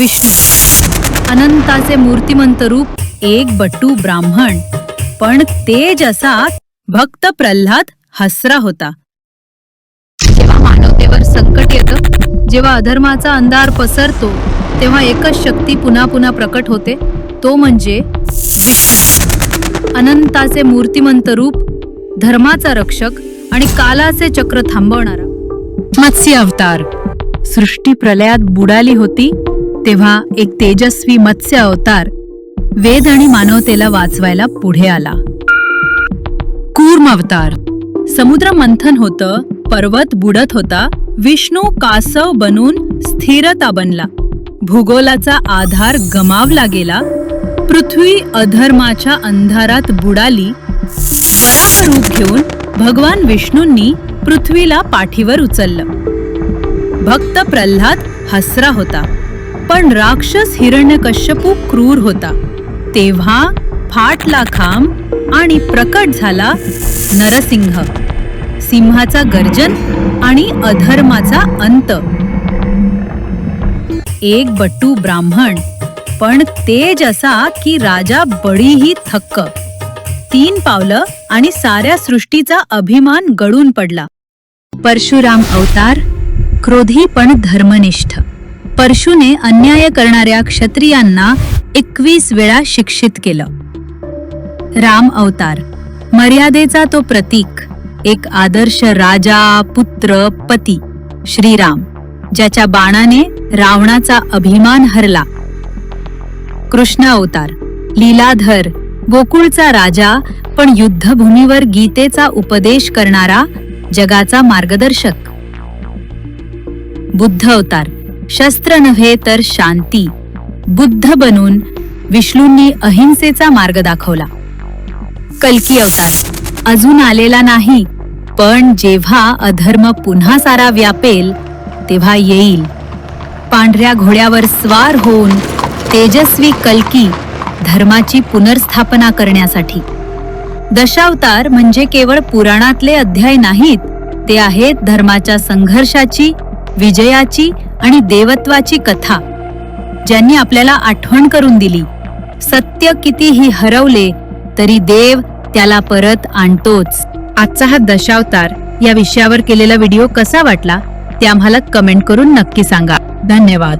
विष्णू. अनंताचे मूर्तिमंत रूप एक बट्टू ब्राह्मण. पण तेज असा भक्त प्रल्हाद हसरा होता. जेव्हा मानवतेवर संकट येतं जेव्हा अधर्माचा अंधार पसरतो तेव्हा एकच शक्ती पुन्हा पुन्हा प्रकट होते तो म्हणजे विष्णू. अनंताचे मूर्तिमंत रूप धर्माचा रक्षक आणि कालाचे चक्र थांबवणारा. मत्स्य अवतार. सृष्टी प्रलयात बुडाली होती तेव्हा एक तेजस्वी मत्स्य अवतार वेद आणि मानवतेला वाचवायला पुढे आला. कूर्म अवतार. समुद्र मंथन होतं पर्वत बुडत होता विष्णू कासव बनून स्थिरता बनला. भूगोलाचा आधार गमावला गेला. पृथ्वी अधर्माच्या अंधारात बुडाली. वराह रूप घेऊन भगवान विष्णूंनी पृथ्वीला पाठीवर उचललं. भक्त प्रल्हाद हसरा होता. पण राक्षस हिरण्यकश्यपू क्रूर होता. तेव्हा फाटला खांब आणि प्रकट झाला नरसिंह. सिंहाचा गर्जन आणि अधर्माचा अंत. एक बट्टू ब्राह्मण पण तेज असा की राजा बडीही थक्क. तीन पावलं आणि साऱ्या सृष्टीचा अभिमान गळून पडला. परशुराम अवतार क्रोधी पण धर्मनिष्ठ. परशुने अन्याय करणाऱ्या क्षत्रियांना एकवीस वेळा शिक्षित केलं. राम अवतार. मर्यादेचा तो प्रतीक एक आदर्श राजा पुत्र पती श्रीराम ज्याच्या बाणाने रावणाचा अभिमान हरला. कृष्ण अवतार. लीलाधर गोकुळचा राजा पण युद्धभूमीवर गीतेचा उपदेश करणारा जगाचा मार्गदर्शक. बुद्ध अवतार. शस्त्र नव्हे तर शांती. बुद्ध बनून विष्णूंनी अहिंसेचा मार्ग दाखवला. कल्की अवतार. अजून आलेला नाही पण जेव्हा अधर्म पुन्हा सारा व्यापेल तेव्हा येईल. पांढऱ्या घोड्यावर स्वार होऊन तेजस्वी कल्की धर्माची पुनर्स्थापना करण्यासाठी. दशावतार म्हणजे केवळ पुराणातले अध्याय नाहीत ते आहेत धर्माच्या संघर्षाची विजयाची आणि देवत्वाची कथा ज्यांनी आपल्याला आठवण करून दिली. सत्य कितीही हरवले तरी देव त्याला परत आणतोच. आजचा हा दशावतार या विषयावर केलेला व्हिडिओ कसा वाटला ते आम्हाला कमेंट करून नक्की सांगा. धन्यवाद.